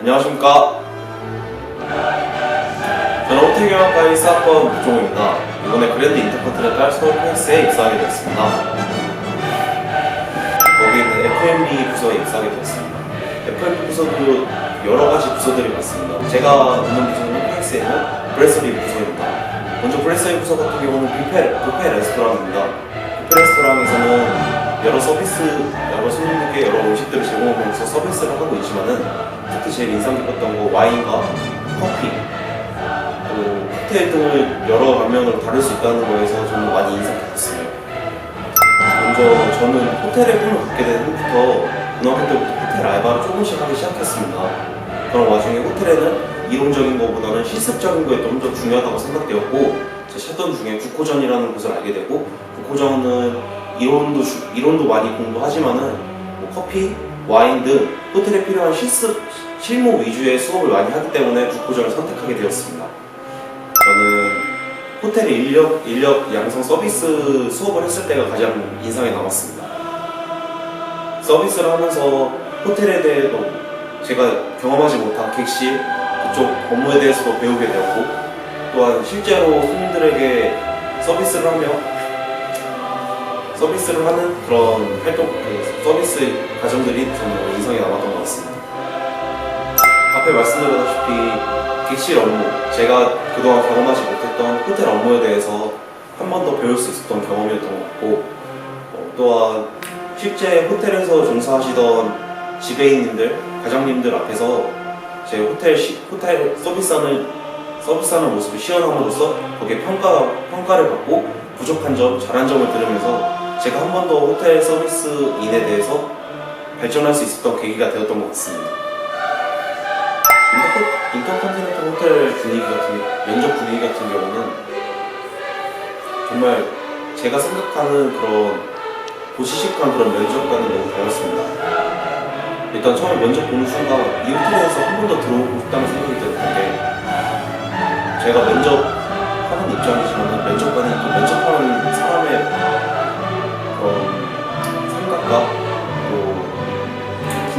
안녕하십니까. 저는 호텔경영과의 수학번 부종입니다. 이번에 그랜드 인터컨티넨탈 딸 서울펜스에 입사하게 되었습니다. 거기는 F&B 부서에 입사하게 되었습니다. F&B 부서도 여러 가지 부서들이 많습니다. 제가 있는 부서는 펜스에는 브레스리 부서입니다. 먼저 브레스리 부서 같은 경우는 뷔페, 뷔페 레스토랑입니다. 뷔페 레스토랑에서는 여러 서비스, 여러 손님들께 여러 음식들을 제공하면서 서비스를 하고 있지만은 특히 제일 인상 깊었던 거 와인과 커피 그리고 칵테일 등을 여러 방면으로 다룰 수 있다는 거에서 저는 많이 인상 깊었습니다. 먼저 저는 호텔에 꿈을 갖게 된 후부터 고등학교 때부터 호텔 알바를 조금씩 하기 시작했습니다. 그런 와중에 호텔에는 이론적인 것보다는 실습적인 거에 좀더 중요하다고 생각되었고 제 찾던 중에 국호전이라는 곳을 알게 되고 국호전은 이론도 주- 이론도 많이 공부하지만은 뭐 커피, 와인 등 호텔에 필요한 실습 실무 위주의 수업을 많이 하기 때문에 국호전을 선택하게 되었습니다. 저는 호텔의 인력, 인력 양성 서비스 수업을 했을 때가 가장 인상에 남았습니다. 서비스를 하면서 호텔에 대해도 제가 경험하지 못한 객실, 그쪽 업무에 대해서도 배우게 되었고, 또한 실제로 손님들에게 서비스를 하며 서비스를 하는 그런 활동, 그 서비스 과정들이 저는 인상에 남았던 것 같습니다. 앞에 말씀드렸다시피 객실 업무, 제가 그동안 경험하지 못했던 호텔 업무에 대해서 한 번 더 배울 수 있었던 경험이었던 것 같고 어, 또한 실제 호텔에서 종사하시던 지배인님들, 과장님들 앞에서 제 호텔 시, 호텔 서비스하는 서비스하는 모습을 시연함으로써 거기에 평가 평가를 받고 부족한 점, 잘한 점을 들으면서 제가 한 번 더 호텔 서비스인에 대해서 발전할 수 있었던 계기가 되었던 것 같습니다. 인터- 인터컨티넨탈 호텔 분위기 같은 면접 분위기 같은 경우는 정말 제가 생각하는 그런 고시식한 그런 면접과는 너무 달랐습니다. 일단 처음에 면접 보는 순간 이 호텔에서 한 번 더 들어오고 싶다는 생각이 들었던 게 제가 면접하는 입장이지만 면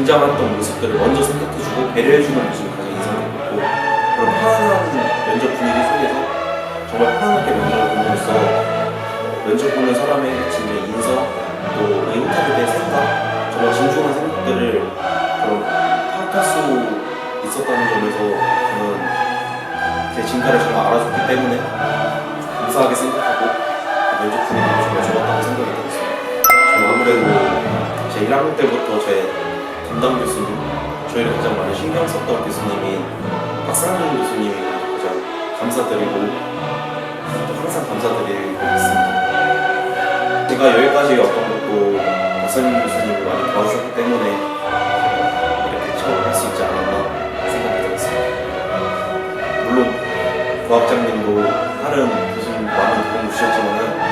긴장했던 모습들을 먼저 생각해주고 배려해주는 모습이 가장 인상 깊었고 그런 편안한 면접 분위기 속에서 정말 편안하게 면접을 보면서 어, 면접 보는 사람의 진짜 인성 또이 호텔에 대해 생각 정말 진중한 생각들을 그런 파악할 수 있었다는 점에서 저는 제 진가를 정말 알아줬기 때문에 감사하게 생각하고 그 면접 분위기가 정말 좋았다고 생각이 들었습니다. 아무래도 제 1학년 때부터 제 담당 교수님, 저희를 가장 많이 신경 썼던 교수님이 박상준 교수님을 가장 감사드리고 또 항상 감사드리고 있습니다. 제가 여기까지 왔던 것도 박상준 교수님을 많이 도와주셨기 때문에 이렇게 처음 할수 있지 않았나 생각이 들었습니다. 물론 부학장님도 다른 교수님 많은 도움을 주셨지만은